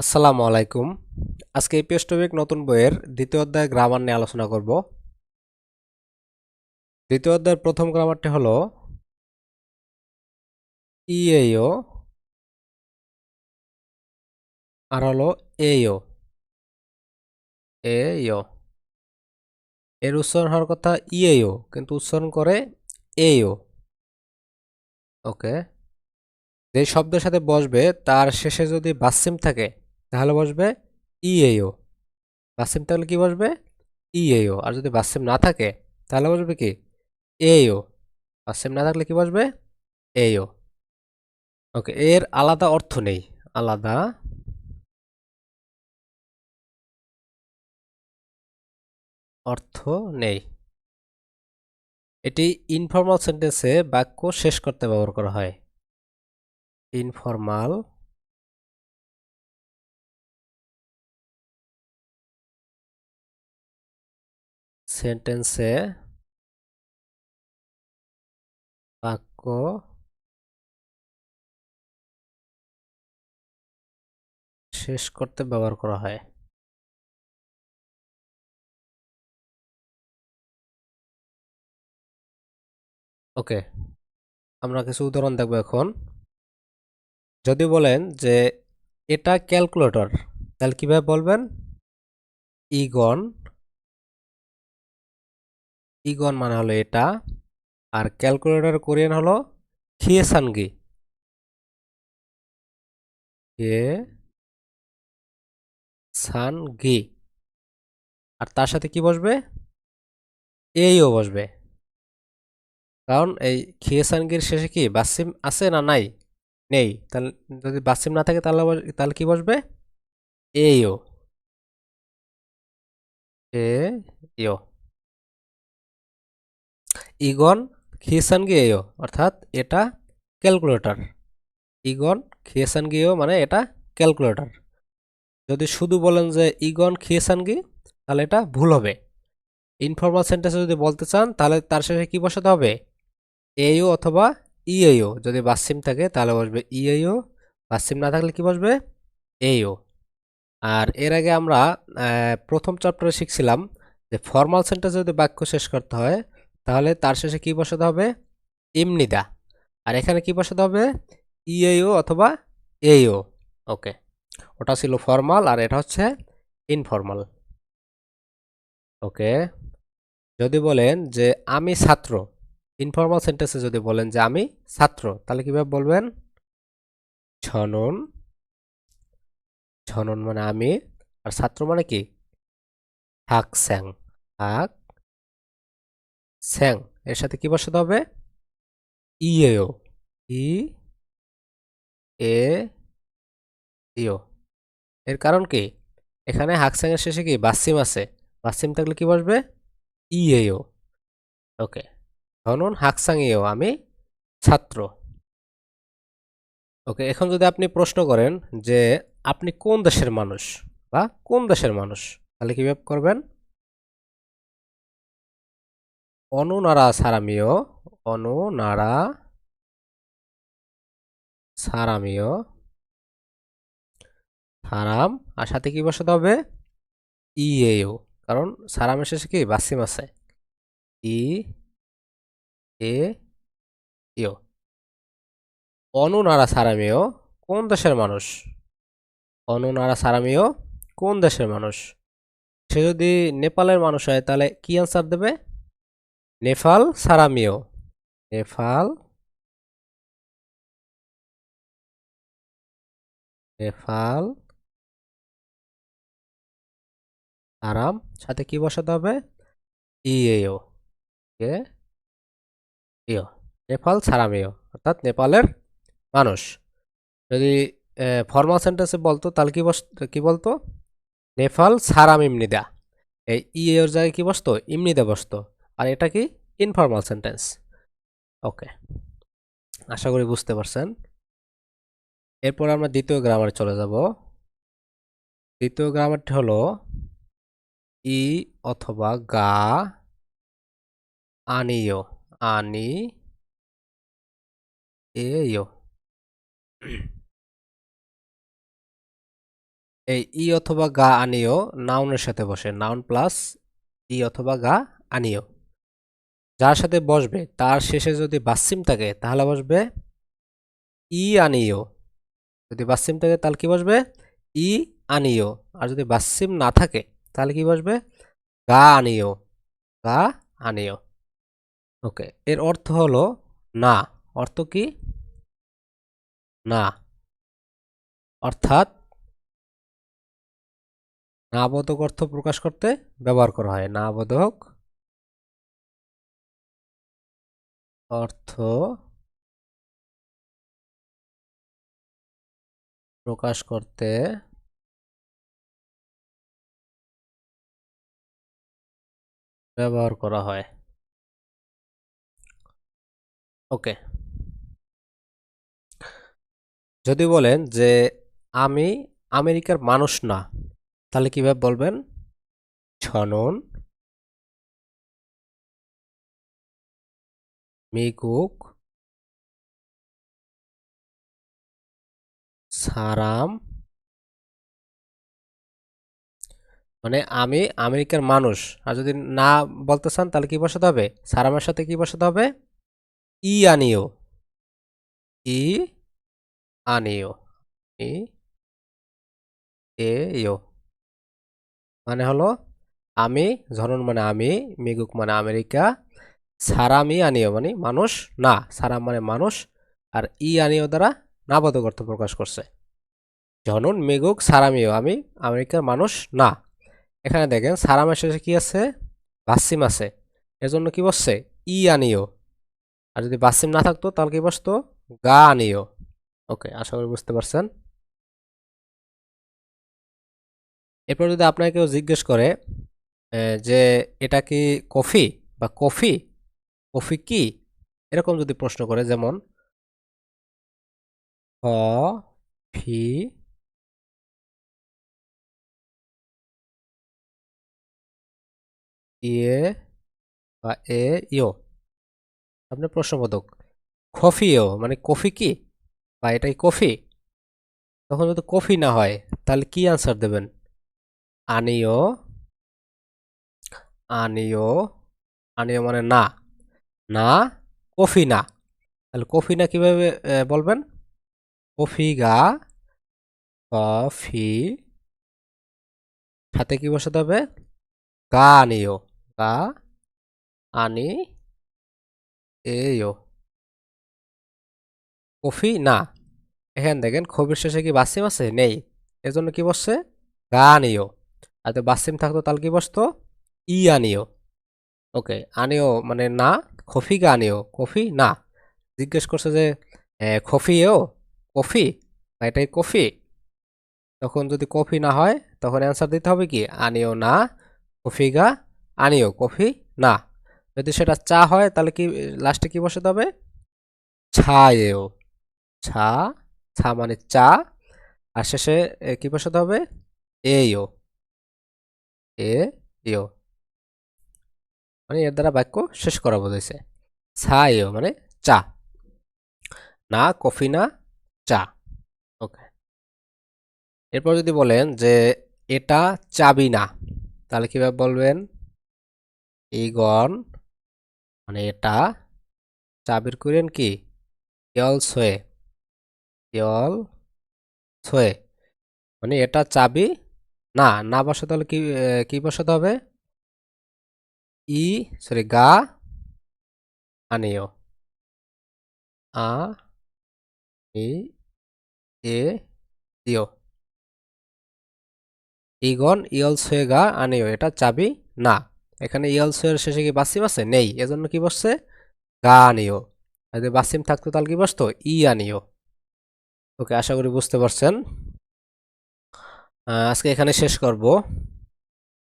আসসালামু আলাইকুম। আজকে এই পেস্টবিক নতুন বইয়ের দ্বিতীয় অধ্যায় গ্রামার নিয়ে আলোচনা করব। দ্বিতীয় অধ্যায়ের প্রথম গ্রামারটি হলো ইএও আর হলো এইও। এইও। এর উচ্চারণ হওয়ার কথা ইএও কিন্তু উচ্চারণ করে এইও। ওকে। যে শব্দের সাথে বসবে, তার শেষে যদি বাসিম থাকে তাহলে বসবে ইএও বাসিম তাহলে কি বসবে? ইএও আর যদি বাসিম না থাকে, তাহলে বসবে কি? এও বাসিম না থাকলে কি বসবে? এও ওকে এর আলাদা অর্থ নেই। আলাদা অর্থ নেই। এটি ইনফর্মাল সেন্টেন্সে বাক্য শেষ করতে ব্যবহার করা হয়। ইনফর্মাল সেন্টেন্সে বাক্য শেষ করতে ব্যবহার করা হয়। ওকে, আমরা কিছু উদাহরণ দেখব এখন। যদি বলেন যে এটা ক্যালকুলেটর, তাহলে কীভাবে বলবেন? ইগন ইগন মানে হলো এটা, আর ক্যালকুলেটর কোরিয়ান হলো খিয়েসানগি খিয়ে সানগি আর তার সাথে কি বসবে? এইও বসবে। কারণ এই খিয়েসানগির শেষে কি বাসিম আছে না নাই? নেই। তাহলে যদি বাসিম না থাকে তাহলে তাহলে কি বসবে? এইও এ ইও ইগন খিয়েসানগিয়েও অর্থাৎ এটা ক্যালকুলেটর। ইগন খিয়েসানগিয়েও মানে এটা ক্যালকুলেটর। যদি শুধু বলেন যে ইগন খিয়েসানগি তাহলে এটা ভুল হবে। ইনফর্মাল সেন্টেন্সে যদি বলতে চান, তাহলে তার শেষে কি বসাতে হবে? এও অথবা ইএও। যদি বাসিম থাকে, তাহলে বসবে ইএও। বাসিম না থাকলে কি বসবে? এও। আর এর আগে আমরা প্রথম চ্যাপ্টারে শিখছিলাম যে ফর্মাল সেন্টেন্স যদি বাক্য শেষ করতে হয় তাহলে তার শেষে কি বসাতে হবে? ইমনিদা। আর এখানে কি বসাতে হবে? ইএও অথবা এইও। ওকে। ওটা ছিল ফর্মাল আর এটা হচ্ছে ইনফর্মাল। ওকে। যদি বলেন যে আমি ছাত্র, ইনফর্মাল সেন্টেন্সে যদি বলেন যে আমি ছাত্র, তাহলে কীভাবে বলবেন? ছনন। ছনন মানে আমি, আর ছাত্র মানে কি? হাক স্যাং। হাক স্যাং, এর সাথে কি বসাতে হবে? ইএও ই, এ, ইও। এর কারণ কি? এখানে হাকস্যাং এর শেষে কি? বাসিম আছে। বাসিম থাকলে কি বসবে? ইএও ওকে। ধনুন হাকসাংয়েও আমি ছাত্র। ওকে, এখন যদি আপনি প্রশ্ন করেন যে আপনি কোন দেশের মানুষ বা কোন দেশের মানুষ, তাহলে কীভাবে করবেন? অনুনারা সারামিও অনুনারা সারামিও, সারাম, আর সাথে কি বসাতে হবে? ইএও, কারণ সারামের শেষে কি? বাসিম আছে। ই এ ইও অনুনারা সারামিও, কোন দেশের মানুষ? অনুনারা সারামিও, কোন দেশের মানুষ? সে যদি নেপালের মানুষ হয়, তাহলে কি অ্যান্সার দেবে? নেপাল, সারামিও। নেপাল নেপাল, আরাম। সাথে কি বসাতে হবে? ইএও কে ইয় নেপাল, সারামিও। অর্থাৎ নেপালের মানুষ। যদি ফর্মাল সেন্টেন্সে বলতো, তাহলে কি বস, কি বলতো? নেপাল, সারাম, ইমনিদা। এই ই এর জায়গায় কি বসতো? ইমনিদা বসতো। আর এটা কি? ইনফর্মাল সেন্টেন্স ওকে আশা করি বুঝতে পারছেন। এরপর আমরা দ্বিতীয় গ্রামারে চলে যাব। দ্বিতীয় গ্রামারটি হলো ই অথবা গা আনিও আনি এই ই অথবা গা আনিও নাউনের সাথে বসে। নাউন প্লাস ই অথবা গা আনিও যার সাথে বসবে, তার শেষে যদি বাসিম থাকে, তাহলে বসবে ই আনিও যদি বাসিম থাকে, তাহলে কি বসবে? ই আনিও আর যদি বাসিম না থাকে, তাহলে কি বসবে? গা আনিও গা আনিও ওকে, এর অর্থ হলো না। অর্থ কি? না। অর্থাৎ না বোধক অর্থ প্রকাশ করতে ব্যবহার করা হয়। না অর্থ প্রকাশ করতে ব্যবহার করা হয়। ওকে। যদি বলেন যে আমি আমেরিকার মানুষ না, তাহলে কীভাবে বলবেন? ছনন মিগুক সারাম মানে আমি আমেরিকার মানুষ। আর যদি না বলতে চান, তাহলে কি বসাতে হবে? সারামের সাথে কি বসাতে হবে? ই আনিও। ই আনিও। ই এ ইও মানে হলো আমি ধরুন মানে আমি মিগুক মানে আমেরিকা। সারামি আনিও মানে মানুষ, না, সারাম মানে মানুষ, আর ই আনিও দ্বারা নাবোধক অর্থ প্রকাশ করছে। জনন মেগুক সারামিও, আমি, আমেরিকার মানুষ, না। এখানে দেখেন, সারামের শেষে কি আছে? বাসিম আছে। এজন্য কি বসছে? ই আনিও। আর যদি বাসিম না থাকতো, তাহলে কি বসতো? গা আনিও। ওকে, আশা করি বুঝতে পারছেন। এরপর যদি আপনাকে কেউ জিজ্ঞেস করে যে এটা কি কফি বা কফি? কফি কি? এরকম যদি প্রশ্ন করে, যেমন ফি ইয়ে বা এ ইও আপনার প্রশ্নবোধক। কফিও মানে কফি কি? বা এটাই কফি? তখন যদি কফি না হয়, তাহলে কি আনসার দেবেন? আনিও আনিও আনিও মানে না। না? কফি না। তাহলে কফি না কীভাবে বলবেন? কফি গা, কফি সাথে কি বসাতে হবে? গা আনিও গা আনি এও কফি না। এখানে দেখেন খবির শেষে কি বাসিম আছে? নেই। এজন্য কি বসছে? গা আনিও আর বাসিম থাকতো তাহলে কি বসতো? ই আনিও। ওকে, আনিও মানে না। কফি গা আনিও কফি? না। জিজ্ঞেস করছে যে কফি এও কফি? বা এটাই কফি? তখন যদি কফি না হয়, তখন অ্যান্সার দিতে হবে কি? আনিও না। কফি গা? আনিও। কফি? না। যদি সেটা চা হয়, তাহলে কি লাস্টে কি বসাতে হবে? ছা এও ছা ছা মানে চা। আর শেষে কি বসাতে হবে? এ ইও এ ইও মানে এর দ্বারা বাক্য শেষ করা বোঝাইছে ছা ইও মানে চা। না, কফি না, চা। ওকে এরপর যদি বলেন যে এটা চাবি না, তাহলে কীভাবে বলবেন? ইগন মানে এটা চাবির করেন কি? ইয়ল সোয়ে ইয়ল সোয়ে মানে এটা চাবি না না বসাতে হলে কি কি বসাতে হবে? ই সরি গা আনিও আ ই এ ইও ইগন ইয়ল সোয়ে গা আনিও এটা চাবি? না। এখানে ইয়ল সোয়ের শেষে কি বাসিম আছে? নেই। এজন্য কি বসছে? গা আনিও যদি বাসিম থাকতো, তাহলে কি বসতো? ই আনিও ওকে, আশা করি বুঝতে পারছেন। আজকে এখানে শেষ করব।